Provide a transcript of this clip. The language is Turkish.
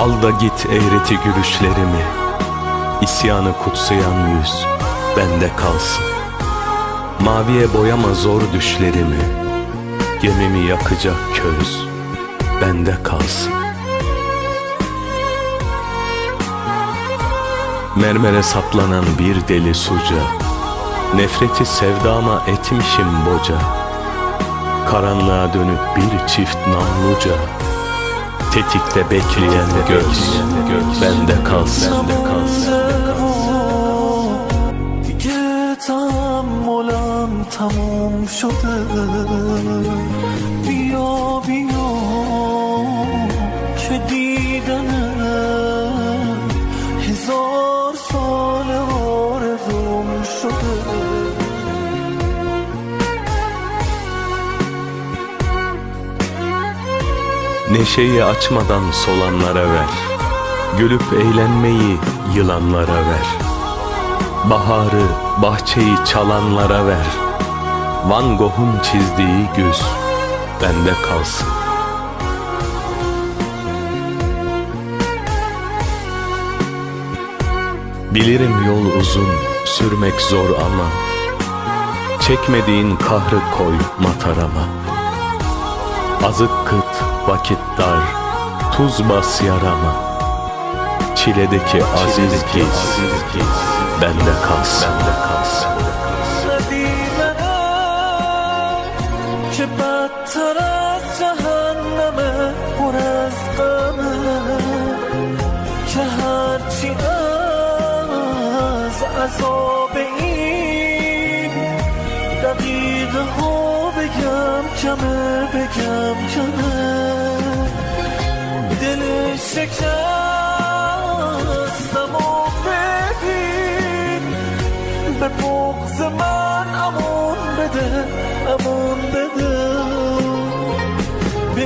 Al da git eğreti gülüşlerimi. İsyanı kutsayan yüz bende kalsın. Maviye boyama zor düşlerimi. Gemimi yakacak köz bende kalsın. Mermere saplanan bir deli suca Nefreti sevdama etmişim boca. Karanlığa dönüp bir çift namluca Tetikte bekleyen göz. Bende kalsın. Bende kalsın. Tamam olan tamam şudur Neşeyi açmadan solanlara ver. Gülüp eğlenmeyi yılanlara ver. Baharı, bahçeyi çalanlara ver. Van Gogh'un çizdiği güz bende kalsın. Bilirim yol uzun, sürmek zor ama Çekmediğin kahrı koy matarama Azık kıt, vakit dar, tuz bas yarama Çiledeki aziz giz, bende kalsın, bende kalsın. ندیدنم که بدتر از جهنمه پر از غمه که هرچی از عذاب این دقیقه ها بگم کمه بگم کمه دل شکستم و ببین به بغز من امون بده امون بده به